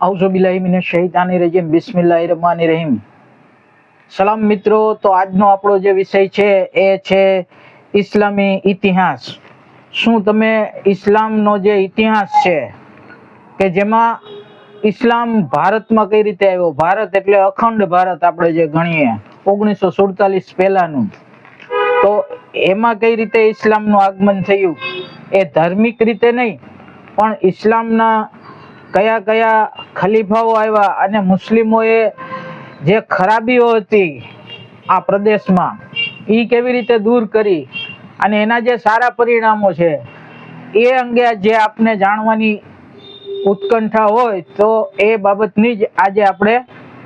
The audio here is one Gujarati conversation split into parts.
અઉઝુબિલ્લાહિમિને શૈતાની રજીમ બિસ્મિલ્લાહ રમાની રહીમ સલામ મિત્રો તો આજનો આપણો જે વિષય છે એ છે ઇસ્લામી ઇતિહાસ. શું તમે ઇસ્લામનો જે ઇતિહાસ છે, કે જેમાં ઇસ્લામ ભારતમાં કઈ રીતે આવ્યો? ભારત એટલે અખંડ ભારત આપણે જે ગણીએ, ઓગણીસો સુડતાલીસ પહેલાનું. તો એમાં કઈ રીતે ઇસ્લામનું આગમન થયું? એ ધાર્મિક રીતે નહીં, પણ ઇસ્લામના કયા કયા ખલીફાઓ આવ્યા અને મુસ્લિમોએ જે ખરાબીઓ હતી આ પ્રદેશમાં એ કેવી રીતે દૂર કરી અને એના જે સારા પરિણામો છે, એ અંગે જે આપને જાણવાની ઉત્કંઠા હોય તો એ બાબતની જ આજે આપણે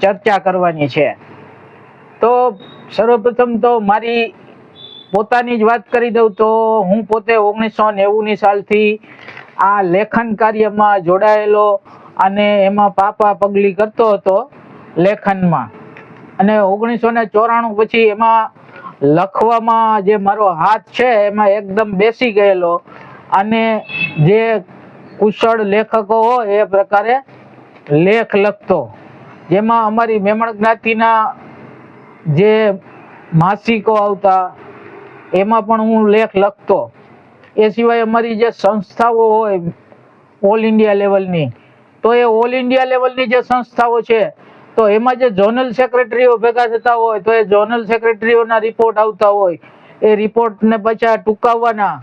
ચર્ચા કરવાની છે. તો સર્વપ્રથમ તો મારી પોતાની જ વાત કરી દઉં તો હું પોતે ઓગણીસો નેવુંની સાલથી આ લેખન કાર્યમાં જોડાયેલો અને એમાં પાપા પગલી કરતો હતો લેખનમાં. અને ઓગણીસો ને ચોરાણું પછી એમાં લખવામાં જે મારો હાથ છે, એમાં એકદમ બેસી ગયેલો. અને જે કુશળ લેખકો હોય, એ પ્રકારે લેખ લખતો. જેમાં અમારી મેમણ જ્ઞાતિના જે માસિકો આવતા, એમાં પણ હું લેખ લખતો. એ સિવાય અમારી જે સંસ્થાઓ હોય ઓલ ઇન્ડિયા લેવલની તો એ ઓલ ઇન્ડિયા લેવલની જે સંસ્થાઓ છે, તો એમાં જે ઝોનલ સેક્રેટરીઓ ભેગા થતા હોય, તો એ ઝોનલ સેક્રેટરીઓના રિપોર્ટ આવતા હોય. એ રિપોર્ટને પાછા ટૂંકાવવાના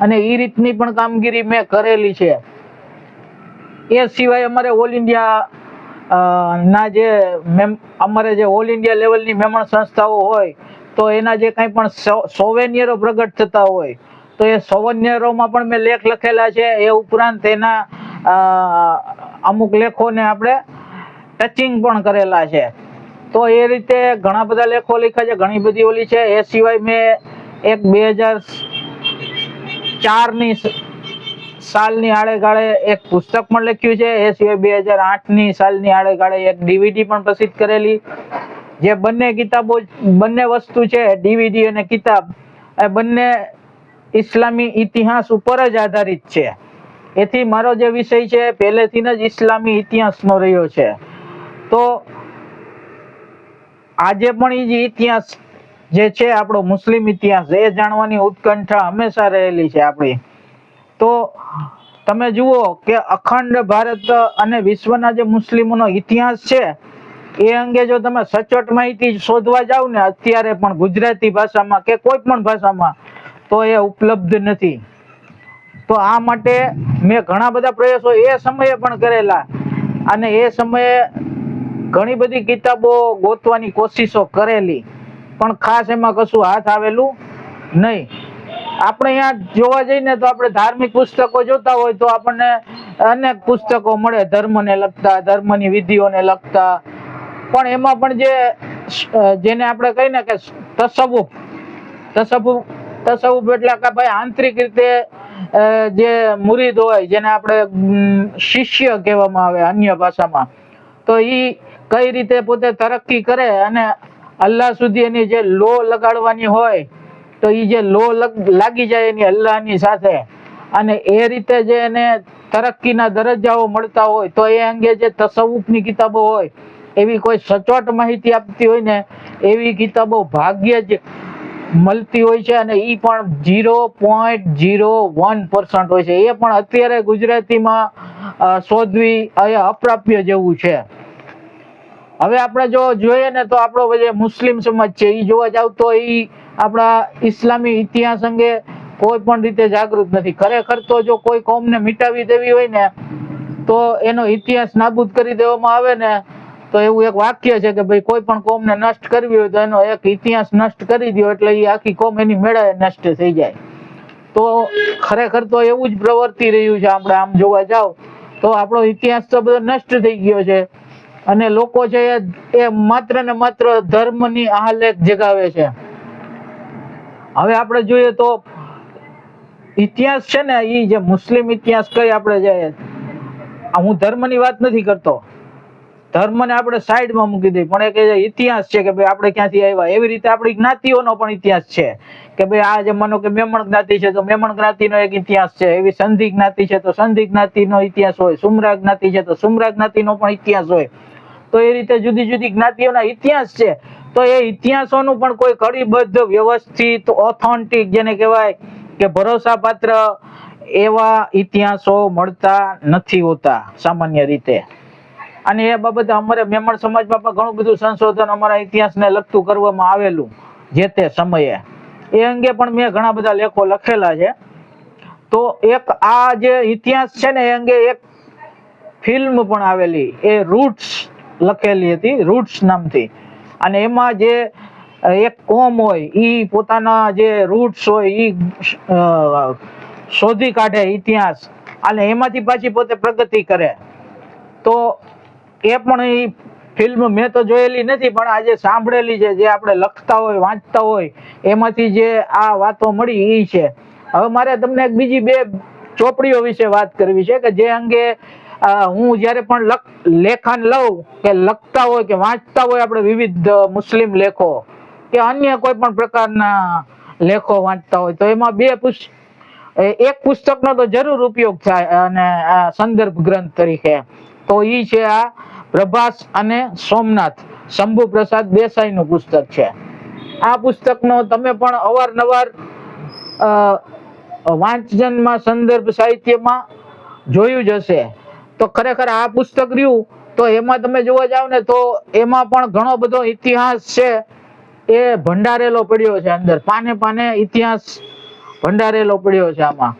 અને એ રીતની પણ કામગીરી મેં કરેલી છે. એ સિવાય અમારે ઓલ ઇન્ડિયા ના જે મેમ, અમારે જે ઓલ ઇન્ડિયા લેવલની મેમણ સંસ્થાઓ હોય, તો એના જે કંઈ પણ સોવેનિયરો પ્રગટ થતા હોય તો એ સૌવન્યરોમાં પણ મેં લેખ લખેલા છે. એ ઉપરાંત એના અમુક લેખોને આપણે ટચિંગ પણ કરેલા છે. તો એ રીતે ઘણા બધા લેખો લખ્યા છે. ઘણી બધી ઓલી છે. એ સિવાય મેં એક બે હજાર ચારની સાલની આડેગાળે એક પુસ્તક પણ લખ્યું છે. એ સિવાય બે હજાર આઠની સાલની આડેગાળે એક ડીવીડી પણ પ્રસિદ્ધ કરેલી. જે બંને કિતાબો બંને વસ્તુ છે. ડીવીડી અને કિતાબ. એ બંને ઇસ્લામી ઇતિહાસ ઉપર જ આધારિત છે. એથી મારો જે વિષય છે, પહેલેથી જ ઇસ્લામી ઇતિહાસનો રહ્યો છે. તો આજે પણ એ ઇતિહાસ જે છે, આપણો મુસ્લિમ ઇતિહાસ, એ જાણવાની ઉત્કંઠા હંમેશા રહેલી છે આપણી. તો તમે જુઓ કે અખંડ ભારત અને વિશ્વના જે મુસ્લિમોનો ઇતિહાસ છે, એ અંગે જો તમે સચોટ માહિતી શોધવા જાવ ને, અત્યારે પણ ગુજરાતી ભાષામાં કે કોઈ પણ ભાષામાં તો એ ઉપલબ્ધ નથી. તો આ માટે મેં ઘણા બધા પ્રયાસો એ સમયે પણ કરેલા. અને એ સમયે ઘણી બધી કિતાબો ગોતવાની કોશિશો કરેલી. પણ ખાસ એમાં કશું હાથ આવેલું નહીં. આપણે અહીંયા જોવા જઈને તો આપણે ધાર્મિક પુસ્તકો જોતા હોય તો આપણને અનેક પુસ્તકો મળે ધર્મને લગતા, ધર્મની વિધિઓને લગતા. પણ એમાં પણ જે જેને આપણે કહીને કે તસવુફ તસવુફ તસવુફ એટલે કે ભાઈ આંતરિક રીતે જે મુરીદ હોય, જેને આપણે શિષ્ય કહેવામાં આવે અન્ય ભાષામાં, તો એ કઈ રીતે પોતે તરક્કી કરે અને અલ્લાહ સુધી એની જે લો લગાડવાની હોય, તો એ જે લો લાગી જાય એની અલ્લાહની સાથે, અને એ રીતે જે એને તરક્કીના દરજ્જાઓ મળતા હોય, તો એ અંગે જે તસવુફની કિતાબો હોય, એવી કોઈ સચોટ માહિતી આપતી હોય ને, એવી કિતાબો ભાગ્યે જ મળતી હોય છે અને એ પણ zero point zero one percent હોય છે. એ પણ અત્યારે ગુજરાતીમાં શોધવી એ અપ્રાપ્ય જેવું છે. હવે આપણે જો જોઈએ ને તો આપણો જે મુસ્લિમ સમાજ છે એ જોવા જાવ તો એ આપણા ઇસ્લામી ઇતિહાસ અંગે કોઈ પણ રીતે જાગૃત નથી. ખરેખર તો જો કોઈ કોમને મિટાવી દેવી હોય ને, તો એનો ઇતિહાસ નાબૂદ કરી દેવામાં આવે ને તો એવું એક વાક્ય છે કે ભાઈ કોઈ પણ કોમને નષ્ટ કરવી હોય તો એનો એક ઇતિહાસ નષ્ટ કરી દો એટલે એ આખી કોમ એની મેળે નષ્ટ થઈ જાય. તો ખરેખર તો એવું જ પ્રવર્તી રહ્યું છે આપણે આમ જોવા જાવ તો આપણો ઇતિહાસ તો બધો નષ્ટ થઈ ગયો છે. અને લોકો છે એ માત્ર ને માત્ર ધર્મની આહલેખ જગાવે છે. હવે આપણે જોઈએ તો ઇતિહાસ છે ને એ જે મુસ્લિમ ઇતિહાસ કઈ આપણે જે હું ધર્મની વાત નથી કરતો. ધર્મને આપણે સાઈડમાં મૂકી દઈએ. પણ એક ઇતિહાસ છે કે ભાઈ આપણે ક્યાંથી આવ્યા? એવી રીતે આપણી જ્ઞાતિઓનો પણ ઇતિહાસ છે. કે ભાઈ આ જે માનો કે મેમણ જ્ઞાતિ છે, તો મેમણ જ્ઞાતિનો એક ઇતિહાસ છે. એવી સંધિ જ્ઞાતિ છે, તો સંધિ જ્ઞાતિનો ઇતિહાસ હોય. સુમરા જ્ઞાતિ છે, તો સુમરા જ્ઞાતિનો પણ ઇતિહાસ હોય. તો એ રીતે જુદી જુદી જ્ઞાતિઓના ઇતિહાસ છે. તો એ ઇતિહાસોનું પણ કોઈ કડીબદ્ધ વ્યવસ્થિત ઓથોન્ટિક જેને કહેવાય કે ભરોસાપાત્ર એવા ઇતિહાસો મળતા નથી હોતા, સામાન્ય રીતે. અને એ બાબતે અમારે મેમણ સમાજમાં પણ ઘણું બધું સંશોધન અમારા ઇતિહાસને લગતું કરવામાં આવેલું જે તે સમયે. એ અંગે પણ મેં ઘણા બધા લેખો લખેલા છે. તો એક આ જે ઇતિહાસ છે ને એ અંગે એક ફિલ્મ પણ આવેલી, એ રૂટ્સ લખેલી હતી, રૂટ્સ નામથી. અને એમાં જે એક કોમ હોય એ પોતાના જે રૂટ્સ હોય એ શોધી કાઢે ઇતિહાસ. અને એમાંથી પાછી પોતે પ્રગતિ કરે. તો એ પણ એ ફિલ્મ મેં તો જોયેલી નથી, પણ આજે સાંભળેલી છે, જે આપણે લખતા હોય, વાંચતા હોય, એમાંથી જે આ વાતો મળી એ છે. હવે મારે તમને બીજી બે ચોપડીઓ વિશે વાત કરવી છે, કે જે અંગે હું જ્યારે પણ લેખન લઉં, કે લખતા હોય, કે વાંચતા હોય, આપણે વિવિધ મુસ્લિમ લેખો, કે અન્ય કોઈ પણ પ્રકારના લેખો વાંચતા હોય, તો એમાં બે એક પુસ્તકનો તો જરૂર ઉપયોગ થાય, અને સંદર્ભ ગ્રંથ તરીકે. તો એ છે આ પ્રભાસ અને સોમનાથ શંભુ પ્રસાદ દેસાઈનું પુસ્તક છે. આ પુસ્તકનો તમે પણ અવારનવાર વાંચનમાં સંદર્ભ સાહિત્યમાં જોયું જ હશે. તો ખરેખર આ પુસ્તક રહ્યું, તો એમાં તમે જોવા જાવ ને, તો એમાં પણ ઘણો બધો ઇતિહાસ છે. એ ભંડારેલો પડ્યો છે અંદર. પાને પાને ઇતિહાસ ભંડારેલો પડ્યો છે આમાં.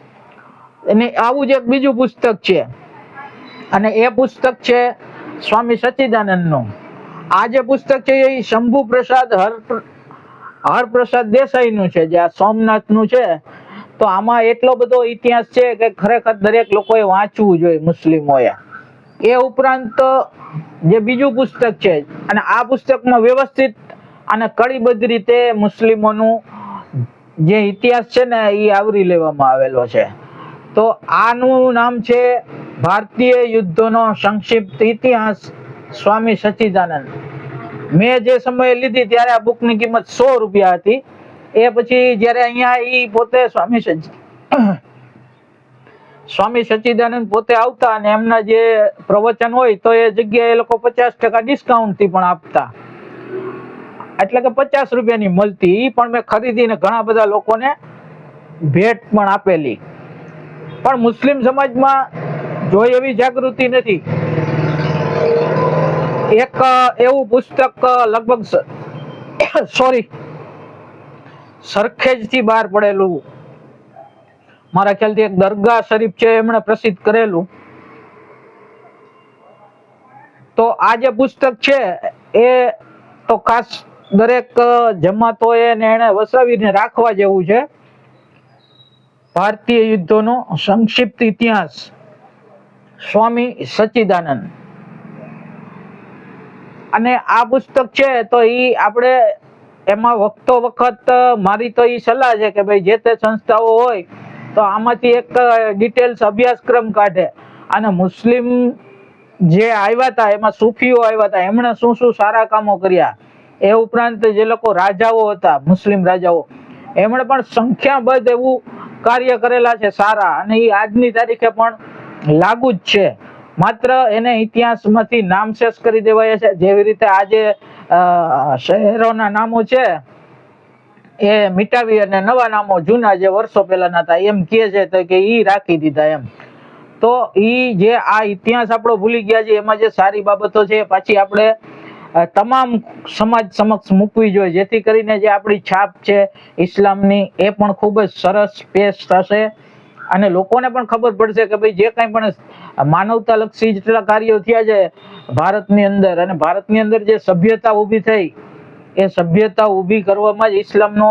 અને આવું જ એક બીજું પુસ્તક છે. અને એ પુસ્તક છે સ્વામી સચ્ચિદાનંદનું. આ જે પુસ્તક છે એ શંભુ પ્રસાદ હર હરપ્રસાદ દેસાઈનું છે, જે આ સોમનાથનું છે. તો આમાં એટલો બધો ઇતિહાસ છે કે ખરેખર દરેક લોકોએ વાંચવું જોઈએ મુસ્લિમોએ. એ ઉપરાંત જે બીજું પુસ્તક છે, અને આ પુસ્તકમાં વ્યવસ્થિત અને કડીબદ્ધ રીતે મુસ્લિમોનું જે ઇતિહાસ છે ને એ આવરી લેવામાં આવેલો છે. તો આનું નામ છે ભારતીય યુદ્ધોનો સંક્ષિપ્ત ઇતિહાસ સ્વામી સચ્ચિદાનંદ. મેં જે સમયે લીધી ત્યારે આ બુકની કિંમત સો રૂપિયા હતી. એ પછી જ્યારે અહીંયા એ પોતે સ્વામી સ્વામી સચ્ચિદાનંદ પોતે આવતા અને એમના જે પ્રવચન હોય તો એ જગ્યાએ એ લોકો પચાસ ટકા ડિસ્કાઉન્ટથી પણ આપતા. એટલે કે પચાસ રૂપિયાની મળતી એ પણ મેં ખરીદીને ઘણા બધા લોકોને ભેટ પણ આપેલી. પણ મુસ્લિમ સમાજમાં જોઈ એવી જાગૃતિ નથી. એક એવું પુસ્તક લગભગ સોરી સરખેજથી બહાર પડેલું. મારા ખ્યાલથી એક દરગાહ શરીફ છે, એમણે પ્રસિદ્ધ કરેલું. તો આ જે પુસ્તક છે, એ તો ખાસ દરેક જમાતો જમાતોએ એને વસાવીને રાખવા જેવું છે. ભારતીય યુદ્ધોનો સંક્ષિપ્ત ઇતિહાસ. સ્વામી સચ્ચિદાનંદ. અને આ પુસ્તક છે, તો એ આપણે એમાં વખતો વખત મારી તો એ સલાહ છે કે ભાઈ જે તે સંસ્થાઓ હોય, તો આમાંથી એક ડિટેલ્સ અભ્યાસક્રમ કાઢે. અને મુસ્લિમ જે આવ્યા હતા એમાં સૂફીઓ આવ્યા હતા એમણે શું શું સારા કામો કર્યા, એ ઉપરાંત જે લોકો રાજાઓ હતા, મુસ્લિમ રાજાઓ, એમણે પણ સંખ્યાબદ્ધ એવું કાર્ય કરેલા છે સારા. અને એ આજની તારીખે પણ લાગુ જ છે. માત્ર એને ઇતિહાસમાંથી નામશેષ કરી દેવાય છે. જેવી રીતે આજે શહેરોના નામો છે, એ મિટાવી અને નવા નામો જૂના જે વર્ષો પહેલાના હતા, એમ કહે છે કે ઈ રાખી દીધા એમ. તો ઈ જે આ ઇતિહાસ આપણો ભૂલી ગયા છે, એમાં જે સારી બાબતો છે પાછી આપણે તમામ સમાજ સમક્ષ મૂકવી જોઈએ. જેથી કરીને જે આપણી છાપ છે, ઇસ્લામની, એ પણ ખૂબ જ સરસ પેશ થશે. અને લોકોને પણ ખબર પડશે કે ભાઈ જે કાંઈ પણ માનવતાલક્ષી જેટલા કાર્યો થયા છે ભારતની અંદર અને ભારતની અંદર જે સભ્યતા ઊભી થઈ, એ સભ્યતા ઊભી કરવામાં જ ઇસ્લામનો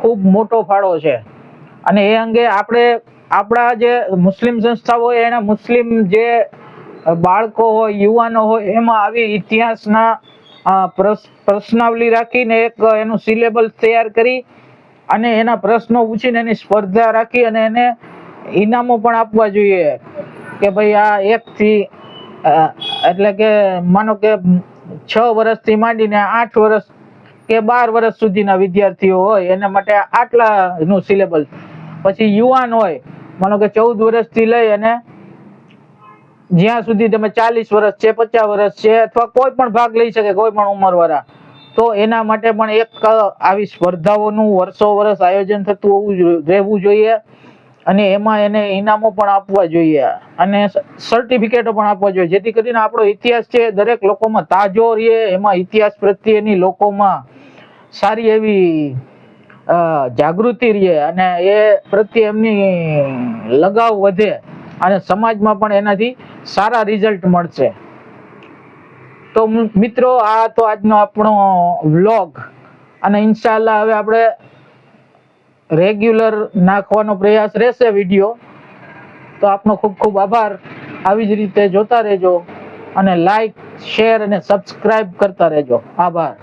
ખૂબ મોટો ફાળો છે. અને એ અંગે આપણે, આપણા જે મુસ્લિમ સંસ્થાઓ એના મુસ્લિમ જે બાળકો હોય, યુવાનો હોય, એમાં આવી ઇતિહાસના પ્રશ્નાવલી રાખીને એક એનું સિલેબસ તૈયાર કરી અને એના પ્રશ્નો પૂછીને એની સ્પર્ધા રાખી અને એને ઇનામો પણ આપવા જોઈએ. કે ભાઈ આ એક થી એટલે કે માનો કે છ વર્ષથી માંડીને આઠ વર્ષ કે બાર વર્ષ સુધીના વિદ્યાર્થીઓ હોય, એના માટે આટલાનું સિલેબસ પછી યુવાન હોય, માનો કે ચૌદ વર્ષથી લઈ અને જ્યાં સુધી તમે ચાલીસ વર્ષ છે, પચાસ વર્ષ છે, અથવા કોઈ પણ ભાગ લઈ શકે, કોઈ પણ ઉંમરવાળા, તો એના માટે પણ એક આવી સ્પર્ધાઓનું વર્ષો વર્ષ આયોજન થતું હોવું રહેવું જોઈએ. અને એમાં એને ઇનામો પણ આપવા જોઈએ. અને સર્ટિફિકેટો પણ આપવા જોઈએ. જેથી કરીને આપણો ઇતિહાસ છે દરેક લોકોમાં તાજો રહે. એમાં ઇતિહાસ પ્રત્યેની લોકોમાં સારી એવી જાગૃતિ રહે અને એ પ્રત્યે એમની લગાવ વધે અને સમાજમાં પણ એનાથી સારા રિઝલ્ટ મળશે. તો મિત્રો, આ તો આજનો આપણો વ્લોગ અને ઇન્શાલ્લાહ હવે આપણે રેગ્યુલર નાખવાનો પ્રયાસ રહેશે વીડિયો. તો આપનો ખૂબ ખૂબ આભાર. આવી જ રીતે જોતા રહેજો અને લાઈક શેર અને સબસ્ક્રાઈબ કરતા રહેજો. આભાર.